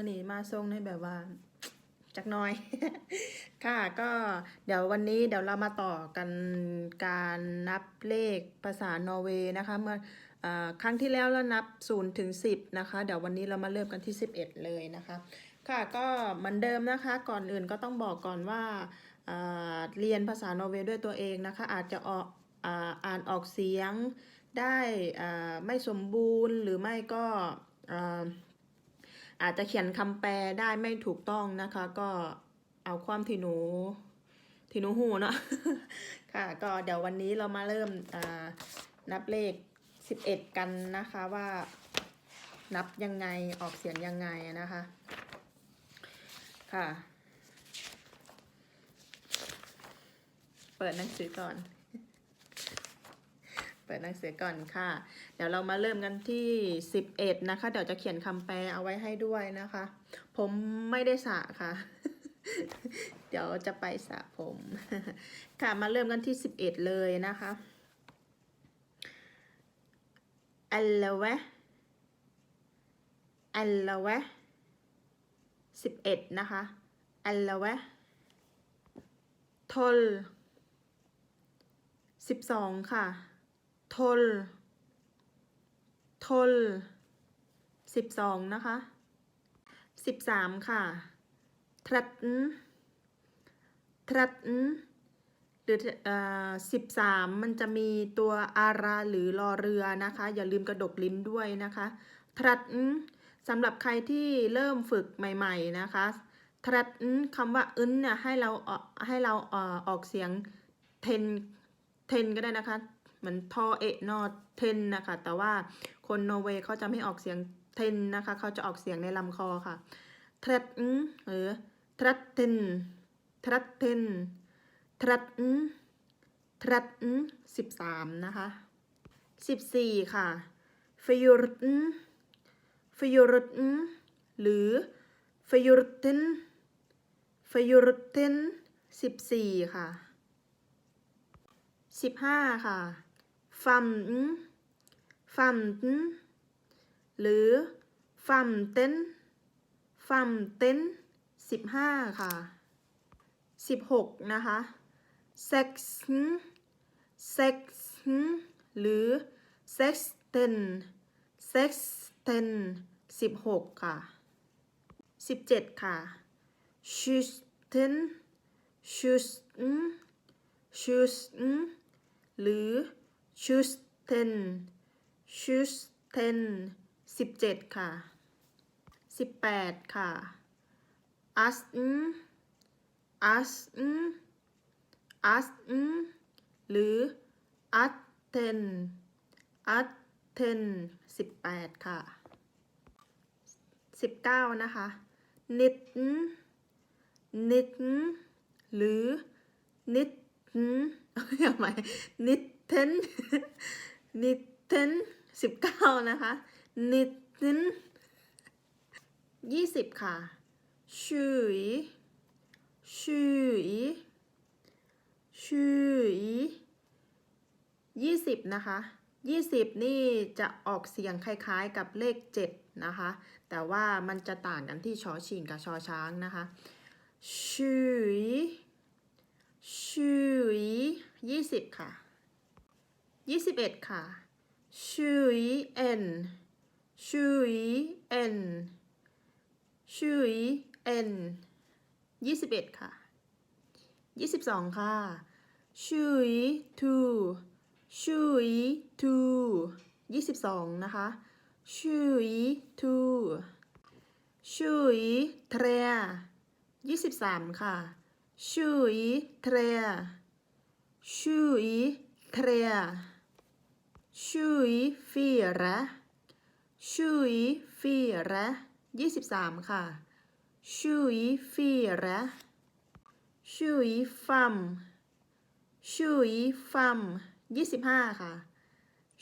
วันนี้มาทรงในแบบว่าจักน้อย ค่ะก็เดี๋ยววันนี้เดี๋ยวเรามาต่อกันการนับเลขภาษานอร์เวย์นะคะ เมื่ออครั้งที่แล้วเรานับ0ถึง10 นะคะ เดี๋ยววันนี้เรามาเริ่มกันที่ 11 เลยนะคะ ค่ะก็เหมือนเดิมนะคะ ก่อนอื่นก็ต้องบอกก่อนว่าเรียนภาษานอร์เวย์ด้วยตัวเองนะคะ อาจจะออกอ่านออกเสียงได้ไม่สมบูรณ์หรือไม่ก็ อาจจะเขียนคำแปลได้ไม่ถูกต้องนะคะ ก็เอาความที่หนูที่หนูหูเนาะค่ะ ก็เดี๋ยววันนี้เรามาเริ่มนับเลข11กันนะคะว่านับยังไงออกเสียงยังไงนะคะ ค่ะ เปิดหนังสือก่อน เปิดหนังสือก่อนค่ะ เดี๋ยวเรามาเริ่มกันที่ 11 นะคะ เดี๋ยวจะเขียนคำแปลเอาไว้ให้ด้วยนะคะ ผมไม่ได้สระค่ะ เดี๋ยวจะไปสระผม ค่ะ มาเริ่มกันที่ 11 เลยนะคะอัลละวะอัลละวะ11นะคะ อัลละวะทล12ค่ะ ทล ทลสิบสองนะคะสิบสามค่ะ ทรัตนทรัตนหรืออ่สิบสามมันจะมีตัวอาราหรือรอเรือนะคะ อย่าลืมกระดกลิ้นด้วยนะคะ ทรัตนสำหรับใครที่เริ่มฝึกใหม่ ๆ นะคะ ทรัตนคำว่าอึนเนี่ยให้เราออกให้เราอ่อออกเสียงเทนเทนก็ได้นะคะ มือนทอเอะนอเทนนะคะ แต่ว่าคนนอร์เวย์เขาจะไม่ออกเสียงเทนนะคะ เขาจะออกเสียงในลำคอค่ะทรัตนหรือทรัตเทนทรัตเทนทรัตนทรัตนสิบสามนะคะสิบสี่ค่ะฟยูรตนฟยูรตนหรือฟยูรตนฟยูรตนสิบสี่ค่ะสิบห้าค่ะ ฟัมฟัมต์หรือฟัมเต้นฟัมเต้นสิบห้าค่ะสิบหกนะคะเซ็กซ์เซ็กซ์หรือเซ็กซ์เทนเซ็กซ์เทนสิบหกค่ะสิบเจ็ดค่ะชูสเทนชูส shoes หรือ shoes ten shoes ten สิบเจ็ดค่ะสิบแปดค่ะ as as as หรือ at ten at ten สิบแปดค่ะสิบเก้านะคะ knit knit หรือ knit หืมเอาใหม่นิด เทนนิดเทนสิบเก้านะคะนิดเทนยี่สิบค่ะชื่อชื่อชื่อยี่สิบนะคะยี่สิบนี่จะออกเสียงคล้ายๆกับเลขเจ็ดนะคะ แต่ว่ามันจะต่างกันที่ชอชิงกับชอช้างนะคะชื่อชื่อยี่สิบค่ะ ยี่สิบเอ็ดค่ะชื่อเอ็นชื่อเอ็นชื่อเอ็นยี่สิบเอ็ดค่ะยี่สิบสองค่ะชื่อทูชื่อทูยี่สิบสองนะคะชื่อทูชื่อเทรยี่สิบสามค่ะชื่อเทรชื่อเทร ชื่อฟีระชื่อฟีระยี่สิบสามค่ะชื่อฟีระชื่อฟัมชื่อฟัมยี่สิบห้าค่ะ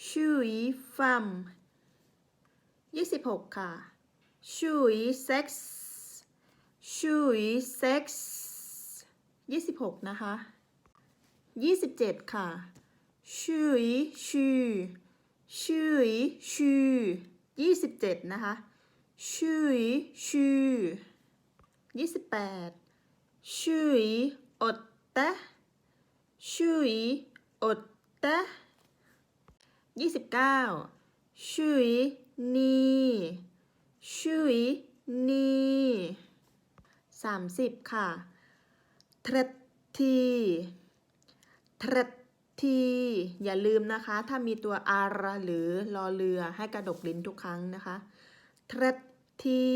ชื่อฟัมยี่สิบหกค่ะชื่อเซ็กซ์ชื่อเซ็กซ์ยี่สิบหกนะคะยี่สิบเจ็ดค่ะ ชื่อชื่อชื่อชื่อยี่สิบเจ็ดนะคะชื่อชื่อยี่สิบแปดชื่ออดตะชื่ออดตะยี่สิบเก้าชื่อนี่ชื่อนี่สามสิบค่ะทรทีทรท ทีอย่าลืมนะคะ ถ้ามีตัวอาระหรือรอเรือให้กระดกลิ้นทุกครั้งนะคะทรที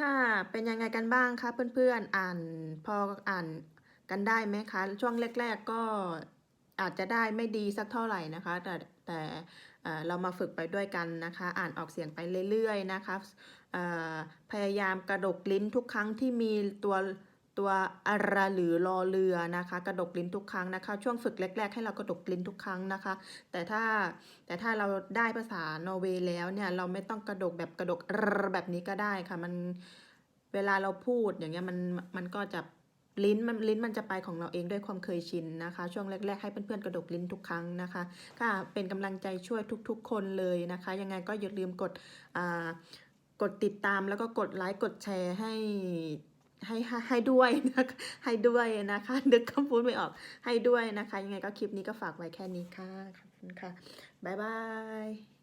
ค่ะ เป็นยังไงกันบ้างคะเพื่อนๆ อ่านพออ่านกันได้ไหมคะ ช่วงแรก ๆก็อาจจะได้ไม่ดีสักเท่าไหร่นะคะ แต่แต่เออเรามาฝึกไปด้วยกันนะคะ อ่านออกเสียงไปเรื่อยๆนะคะพยายามกระดกลิ้นทุกครั้งที่มีตัว ตัวอาระหรือรอเรือนะคะ กระดกลิ้นทุกครั้งนะคะ ช่วงฝึกแรก ๆ ให้เรากระดกลิ้นทุกครั้งนะคะ แต่ถ้าแต่ถ้าเราได้ภาษานอร์เวย์แล้วเนี่ยเราไม่ต้องกระดกแบบกระดกแบบนี้ก็ได้ค่ะมันเวลาเราพูดอย่างเงี้ยมันมันก็จะลิ้นมันลิ้นมันจะไปของเราเองด้วยความเคยชินนะคะ ช่วงแรก ๆ ให้เพื่อนๆกระดกลิ้นทุกครั้งนะคะค่ะเป็นกำลังใจช่วยทุก ๆ คนเลยนะคะ ยังไงก็อย่าลืมกดอ่ากดติดตามแล้วก็กดไลค์กดแชร์ให้ ให้ให้ด้วยนะคะให้ด้วยนะคะนึกคำพูดไม่ออกให้ด้วยนะคะ ยังไงก็คลิปนี้ก็ฝากไว้แค่นี้ค่ะขอบคุณค่ะบ๊ายบาย